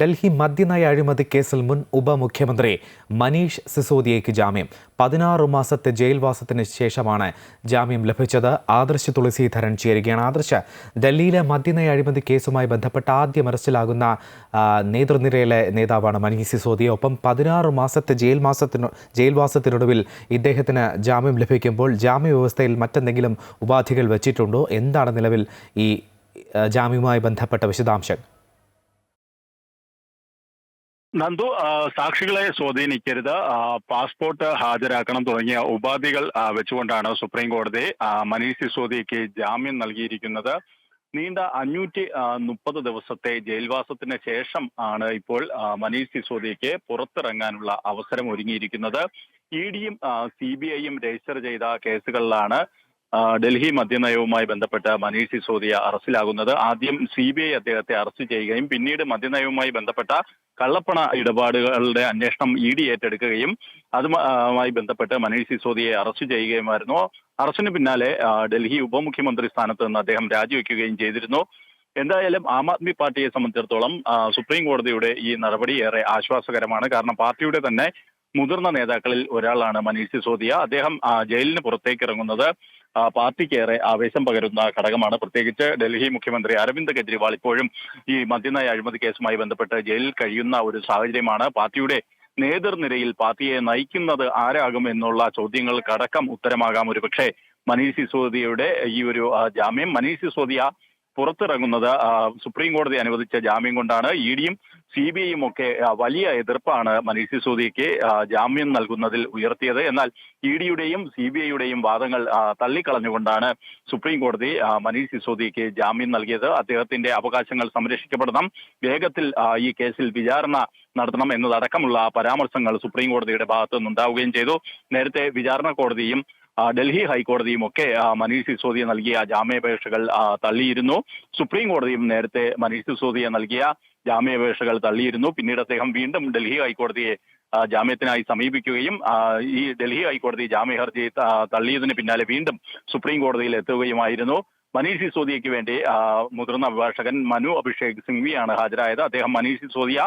ഡൽഹി മദ്യനയ അഴിമതി കേസിൽ മുൻ ഉപമുഖ്യമന്ത്രി മനീഷ് സിസോദിയയ്ക്ക് ജാമ്യം. പതിനാറ് മാസത്തെ ജയിൽവാസത്തിന് ശേഷമാണ് ജാമ്യം ലഭിച്ചത്. ആദർശ് തുളസീധരൻ ചേരുകയാണ് ആദർശ്. ഡൽഹിയിലെ മദ്യനയ അഴിമതി കേസുമായി ബന്ധപ്പെട്ട് ആദ്യം അറസ്റ്റിലാകുന്ന നേതൃനിരയിലെ നേതാവാണ് മനീഷ് സിസോദിയ. ഒപ്പം പതിനാറ് മാസത്തെ ജയിൽ മാസത്തിനു ജയിൽവാസത്തിനൊടുവിൽ ഇദ്ദേഹത്തിന് ജാമ്യം ലഭിക്കുമ്പോൾ ജാമ്യ വ്യവസ്ഥയിൽ മറ്റെന്തെങ്കിലും ഉപാധികൾ വച്ചിട്ടുണ്ടോ? എന്താണ് നിലവിൽ ഈ ജാമ്യവുമായി ബന്ധപ്പെട്ട വിശദാംശങ്ങൾ? നന്ദു സാക്ഷികളെ സ്വാധീനിക്കരുത്. പാസ്പോർട്ട് ഹാജരാക്കണം തുടങ്ങിയ ഉപാധികൾ വെച്ചുകൊണ്ടാണ് സുപ്രീം കോടതി മനീഷ് സിസോദിയയ്ക്ക് ജാമ്യം നൽകിയിരിക്കുന്നത്. നീണ്ട അഞ്ഞൂറ്റി മുപ്പത് ദിവസത്തെ ജയിൽവാസത്തിന് ശേഷം ആണ് ഇപ്പോൾ മനീഷ് സിസോദിയയ്ക്ക് പുറത്തിറങ്ങാനുള്ള അവസരം ഒരുങ്ങിയിരിക്കുന്നത്. ഇ ഡിയും സി ബി ഐയും രജിസ്റ്റർ ചെയ്ത കേസുകളിലാണ് ഡൽഹി മദ്യനയവുമായി ബന്ധപ്പെട്ട് മനീഷ് സിസോദിയ അറസ്റ്റിലാകുന്നത്. ആദ്യം സി ബി ഐ അദ്ദേഹത്തെ അറസ്റ്റ് ചെയ്യുകയും പിന്നീട് മദ്യനയവുമായി ബന്ധപ്പെട്ട കള്ളപ്പണ ഇടപാടുകളുടെ അന്വേഷണം ഇ ഡി ഏറ്റെടുക്കുകയും അതുമായി ബന്ധപ്പെട്ട് മനീഷ് സിസോദിയെ അറസ്റ്റ് ചെയ്യുകയുമായിരുന്നു. അറസ്റ്റിന് പിന്നാലെ ഡൽഹി ഉപമുഖ്യമന്ത്രി സ്ഥാനത്ത് നിന്ന് അദ്ദേഹം രാജിവെക്കുകയും ചെയ്തിരുന്നു. എന്തായാലും ആം ആദ്മി പാർട്ടിയെ സംബന്ധിച്ചിടത്തോളം സുപ്രീം കോടതിയുടെ ഈ നടപടി ഏറെ ആശ്വാസകരമാണ്. കാരണം പാർട്ടിയുടെ തന്നെ മുതിർന്ന നേതാക്കളിൽ ഒരാളാണ് മനീഷ് സിസോദിയ. അദ്ദേഹം ജയിലിന് പുറത്തേക്ക് ഇറങ്ങുന്നത് പാർട്ടിക്കേറെ ആവേശം പകരുന്ന ഘടകമാണ്. പ്രത്യേകിച്ച് ഡൽഹി മുഖ്യമന്ത്രി അരവിന്ദ് കെജ്രിവാൾ ഇപ്പോഴും ഈ മദ്യനയ അഴിമതി കേസുമായി ബന്ധപ്പെട്ട് ജയിലിൽ കഴിയുന്ന ഒരു സാഹചര്യമാണ്. പാർട്ടിയുടെ നേതൃനിരയിൽ പാർട്ടിയെ നയിക്കുന്നത് ആരാകും എന്നുള്ള ചോദ്യങ്ങൾക്കടക്കം ഉത്തരമാകാം ഒരു പക്ഷേ മനീഷ് സിസോദിയയുടെ ഈ ഒരു ജാമ്യം. മനീഷ് സിസോദിയ പുറത്തിറങ്ങുന്നത് സുപ്രീം കോടതി അനുവദിച്ച ജാമ്യം കൊണ്ടാണ് ഇ ഡിയും സി ബി ഐയും ഒക്കെ വലിയ എതിർപ്പാണ് മനീഷ് സിസോദിയയ്ക്ക് ജാമ്യം നൽകുന്നതിൽ ഉയർത്തിയത്. എന്നാൽ ഇ ഡിയുടെയും സി ബി ഐയുടെയും വാദങ്ങൾ തള്ളിക്കളഞ്ഞുകൊണ്ടാണ് സുപ്രീം കോടതി മനീഷ് സിസോദിയയ്ക്ക് ജാമ്യം നൽകിയത്. അദ്ദേഹത്തിന്റെ അവകാശങ്ങൾ സംരക്ഷിക്കപ്പെടണം വേഗത്തിൽ ഈ കേസിൽ വിചാരണ നടത്തണം എന്നതടക്കമുള്ള പരാമർശങ്ങൾ സുപ്രീം കോടതിയുടെ ഭാഗത്തു നിന്നുണ്ടാവുകയും ചെയ്തു. നേരത്തെ വിചാരണ കോടതിയും ഡൽഹി ഹൈക്കോടതിയും ഒക്കെ മനീഷ് സിസോദിയ നൽകിയ ജാമ്യാപേക്ഷകൾ തള്ളിയിരുന്നു. സുപ്രീം കോടതിയും നേരത്തെ മനീഷ് സിസോദിയ നൽകിയ ജാമ്യാപേക്ഷകൾ തള്ളിയിരുന്നു. പിന്നീട് അദ്ദേഹം വീണ്ടും ഡൽഹി ഹൈക്കോടതിയെ ജാമ്യത്തിനായി സമീപിക്കുകയും ഈ ഡൽഹി ഹൈക്കോടതി ജാമ്യ ഹർജി തള്ളിയതിന് പിന്നാലെ വീണ്ടും സുപ്രീം കോടതിയിൽ എത്തുകയുമായിരുന്നു. മനീഷ് സിസോദിയയ്ക്ക് വേണ്ടി മുതിർന്ന അഭിഭാഷകൻ മനു അഭിഷേക് സിംഗ്വിയാണ് ഹാജരായത്. അദ്ദേഹം മനീഷ് സിസോദിയ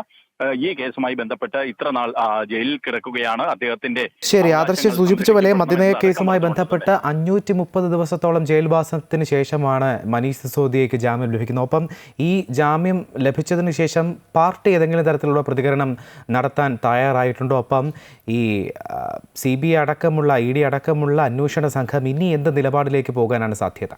ഈ കേസുമായി ബന്ധപ്പെട്ട് ഇത്ര നാൾ ജയിലിൽ കിടക്കുകയാണ്. അദ്ദേഹത്തിന്റെ ശരി ആദർശ സൂചിപ്പിച്ച പോലെ മദ്യനയ സംരക്ഷിക്കപ്പെടണം കേസുമായി ബന്ധപ്പെട്ട് അഞ്ഞൂറ്റി മുപ്പത് ദിവസത്തോളം ജയിൽവാസത്തിന് ശേഷമാണ് മനീഷ് സിസോദിയയ്ക്ക് ജാമ്യം ലഭിക്കുന്നത്. ഒപ്പം ഈ ജാമ്യം ലഭിച്ചതിന് ശേഷം പാർട്ടി ഏതെങ്കിലും തരത്തിലുള്ള പ്രതികരണം നടത്താൻ തയ്യാറായിട്ടുണ്ടോ? ഒപ്പം ഈ സി ബി ഐ അടക്കമുള്ള ഇ ഡി അടക്കമുള്ള അന്വേഷണ സംഘം ഇനി എന്ത് നിലപാടിലേക്ക് പോകാനാണ് സാധ്യത?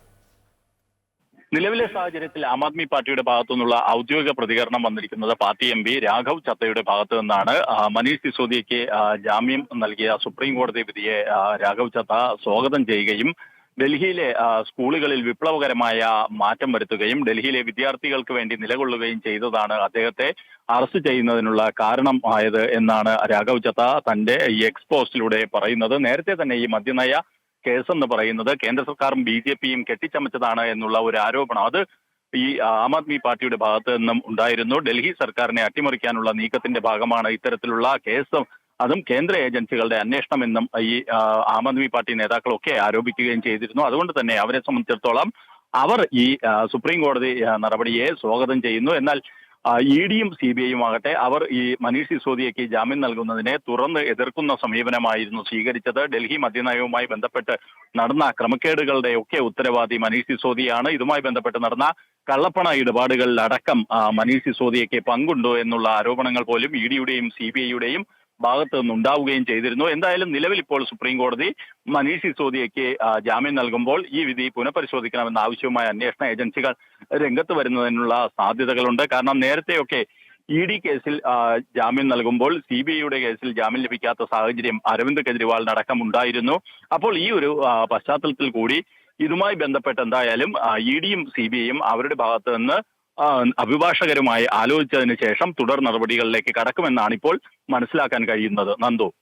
നിലവിലെ സാഹചര്യത്തിൽ ആം ആദ്മി പാർട്ടിയുടെ ഭാഗത്തു നിന്നുള്ള ഔദ്യോഗിക പ്രതികരണം വന്നിരിക്കുന്നത് പാർട്ടി എം പി രാഘവ് ചത്തയുടെ ഭാഗത്തു നിന്നാണ്. മനീഷ് സിസോദിയയ്ക്ക് ജാമ്യം നൽകിയ സുപ്രീം കോടതി വിധിയെ രാഘവ് ചത്ത സ്വാഗതം ചെയ്യുകയും ഡൽഹിയിലെ സ്കൂളുകളിൽ വിപ്ലവകരമായ മാറ്റം വരുത്തുകയും ഡൽഹിയിലെ വിദ്യാർത്ഥികൾക്ക് വേണ്ടി നിലകൊള്ളുകയും ചെയ്തതാണ് അദ്ദേഹത്തെ അറസ്റ്റ് ചെയ്യുന്നതിനുള്ള കാരണം ആയത് എന്നാണ് രാഘവ് ചത്ത തന്റെ ഈ എക്സ് പോസ്റ്റിലൂടെ പറയുന്നത്. നേരത്തെ തന്നെ ഈ മദ്യനയ കേസെന്ന് പറയുന്നത് കേന്ദ്ര സർക്കാരും ബി ജെ പിയും കെട്ടിച്ചമച്ചതാണ് എന്നുള്ള ഒരു ആരോപണം. അത് ഈ ആം ആദ്മി പാർട്ടിയുടെ ഭാഗത്ത് നിന്നും ഉണ്ടായിരുന്നു. ഡൽഹി സർക്കാരിനെ അട്ടിമറിക്കാനുള്ള നീക്കത്തിന്റെ ഭാഗമാണ് ഇത്തരത്തിലുള്ള കേസ്. അതും കേന്ദ്ര ഏജൻസികളുടെ അന്വേഷണം എന്നും ഈ ആ, ആദ്മി പാർട്ടി നേതാക്കളൊക്കെ ആരോപിക്കുകയും ചെയ്തിരുന്നു. അതുകൊണ്ട് തന്നെ അവരെ സംബന്ധിച്ചിടത്തോളം അവർ ഈ സുപ്രീം കോടതി നടപടിയെ സ്വാഗതം ചെയ്യുന്നു. എന്നാൽ ഇ ഡിയും സി ബി ഐയും ആകട്ടെ അവർ ഈ മനീഷ് സിസോദിയയ്ക്ക് ജാമ്യം നൽകുന്നതിനെ തുറന്ന് എതിർക്കുന്ന സമീപനമായിരുന്നു സ്വീകരിച്ചത്. ഡൽഹി മദ്യനയവുമായി ബന്ധപ്പെട്ട് നടന്ന ക്രമക്കേടുകളുടെ ഒക്കെ ഉത്തരവാദി മനീഷ് സിസോദിയാണ്. ഇതുമായി ബന്ധപ്പെട്ട് നടന്ന കള്ളപ്പണ ഇടപാടുകളിലടക്കം മനീഷ് സിസോദിയയ്ക്ക് പങ്കുണ്ടോ എന്നുള്ള ആരോപണങ്ങൾ പോലും ഇ ഡിയുടെയും സി ബി ഐയുടെയും ഭാഗത്ത് നിന്നുണ്ടാവുകയും ചെയ്തിരുന്നു. എന്തായാലും നിലവിൽ ഇപ്പോൾ സുപ്രീം കോടതി മനീഷ് സിസോദിയയ്ക്ക് ജാമ്യം നൽകുമ്പോൾ ഈ വിധി പുനഃപരിശോധിക്കണമെന്ന ആവശ്യവുമായ അന്വേഷണ ഏജൻസികൾ രംഗത്ത് വരുന്നതിനുള്ള സാധ്യതകളുണ്ട്. കാരണം നേരത്തെയൊക്കെ ഇ ഡി കേസിൽ ജാമ്യം നൽകുമ്പോൾ സി ബി ഐയുടെ കേസിൽ ജാമ്യം ലഭിക്കാത്ത സാഹചര്യം അരവിന്ദ് കെജ്രിവാളിനടക്കം ഉണ്ടായിരുന്നു. അപ്പോൾ ഈ ഒരു പശ്ചാത്തലത്തിൽ കൂടി ഇതുമായി ബന്ധപ്പെട്ട് എന്തായാലും ഇ ഡിയും സി ബി ഐയും അവരുടെ ഭാഗത്ത് നിന്ന് അഭിഭാഷകരുമായി ആലോചിച്ചതിന് ശേഷം തുടർ നടപടികളിലേക്ക് കടക്കുമെന്നാണ് ഇപ്പോൾ മനസ്സിലാക്കാൻ കഴിയുന്നത്. നന്ദു.